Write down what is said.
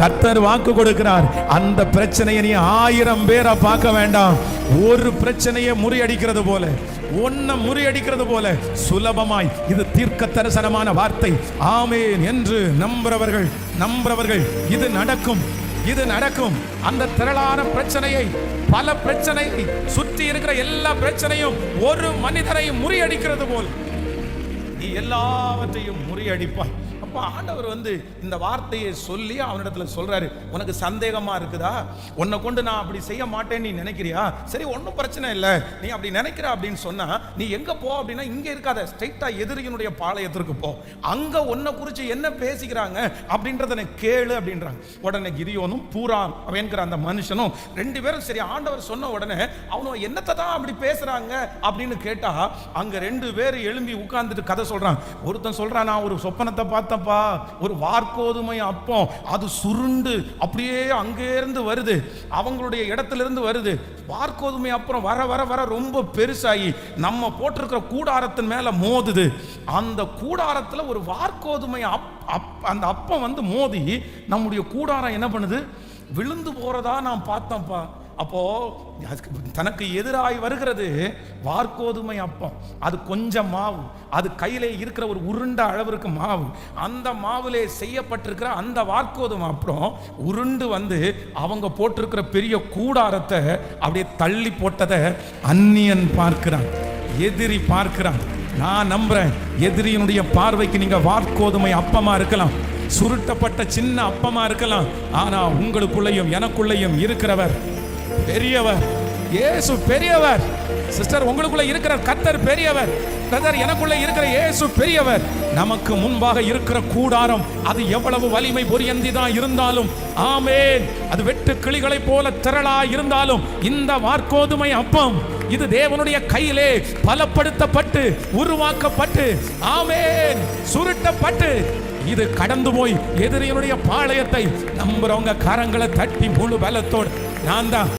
கர்த்தர் வாக்கு கொடுக்கிறார். அந்த பிரச்சனையை நீ ஆயிரம் பேரை பார்க்க வேண்டாம். ஒரு பிரச்சனையை முறியடிக்கிறது போல. ஒன்ன முறியடிக்கிறது போல. சுலபமாய். இது தீர்க்க தரிசனமான வார்த்தை. ஆமேன் என்று நம்புறவர்கள் நம்புறவர்கள் இது நடக்கும். இது நடக்கும். அந்த திரளான பிரச்சனையை பல பிரச்சனை சுற்றி இருக்கிற எல்லா பிரச்சனையும் ஒரு மனிதரை முறியடிக்கிறது போல். நீ எல்லாவற்றையும் முறியடிப்பாய். அப்போ ஆண்டவர் வந்து இந்த வார்த்தையை சொல்லி அவனிடத்துல சொல்றாரு உனக்கு சந்தேகமா இருக்குதா? உன்னை கொண்டு நான் அப்படி செய்ய மாட்டேன்னு நீ நினைக்கிறியா? சரி ஒன்றும் பிரச்சனை இல்லை. நீ அப்படி நினைக்கிற அப்படின்னு சொன்னா நீ எங்க போ அப்படின்னா இங்க இருக்காத. ஸ்ட்ரைட்டா எதிரியினுடைய பாளையத்திற்கு போ. அங்க உன்னை குறிச்சு என்ன பேசிக்கிறாங்க அப்படின்றத கேளு அப்படின்றாங்க. உடனே கிரியோனும் பூரான் அப்படிங்கிற அந்த மனுஷனும் ரெண்டு பேரும் சரி ஆண்டவர் சொன்ன உடனே அவனும் என்னத்தை தான் அப்படி பேசுறாங்க? அப்படின்னு கேட்டா அங்க ரெண்டு பேர் எழும்பி உட்கார்ந்துட்டு கதை சொல்றான். ஒருத்தன் சொல்றான் நான் ஒரு சொப்பனத்தை பார்த்தப்பா ஒரு வார்கோதுமை அப்பம் அது சுருண்டு அப்படியே அங்கே இருந்து வருது. அவங்களுடைய இடத்துல இருந்து வருது. வார்கோதுமை அப்புறம் வர வர வர ரொம்ப பெருசாகி நம்ம போட்டிருக்கிற கூடாரத்தின் மேலே மோதுது. அந்த கூடாரத்தில் ஒரு வார்கோதுமை அப் அப் அந்த அப்பம் வந்து மோதி நம்முடைய கூடாரம் என்ன பண்ணுது? விழுந்து போகிறதா நான் பார்த்தேன்ப்பா. அப்போ அதுக்கு தனக்கு எதிராய் வருகிறது வார்கோதுமை அப்பம். அது கொஞ்சம் மாவு. அது கையிலே இருக்கிற ஒரு உருண்ட அளவிற்கு மாவு. அந்த மாவுலே செய்யப்பட்டிருக்கிற அந்த வார்கோதுமை அப்புறம் உருண்டு வந்து அவங்க போட்டிருக்கிற பெரிய கூடாரத்தை அப்படியே தள்ளி போட்டதை அந்நியன் பார்க்கிறான். எதிரி பார்க்கிறான். நான் நம்புறேன். எதிரியினுடைய பார்வைக்கு நீங்க வார்கோதுமை அப்பமா இருக்கலாம். சுருட்டப்பட்ட சின்ன அப்பமா இருக்கலாம். ஆனா உங்களுக்குள்ளேயும் எனக்குள்ளேயும் இருக்கிறவர் பெரியவர். இயேசு பெரியவர். சிஸ்டர் உங்களுக்குள்ள இருக்கிற கத்தர் பெரியவர். பிரதர் எனக்குள்ள இருக்கிற இயேசு பெரியவர். நமக்கு முன்பாக இருக்கிற கூடாரம் அது எவ்வளவு வலிமை பொரியந்தி தான் இருந்தாலும் ஆமேன். அது வெட்டு கிளிகளைப் போல திரளா இருந்தாலும் இந்த வார்க்கோதுமை அப்பம் இது தேவனுடைய கையிலே பலப்படுத்தப்பட்டு உருவாக்கப்பட்டு ஆமேன். சுருட்டப்பட்டு இது கடந்து போய் எதிரியினுடைய பாளையத்தை நம்புறவங்க கரங்களை தட்டி முழு பலத்தோடு. நான் தான்.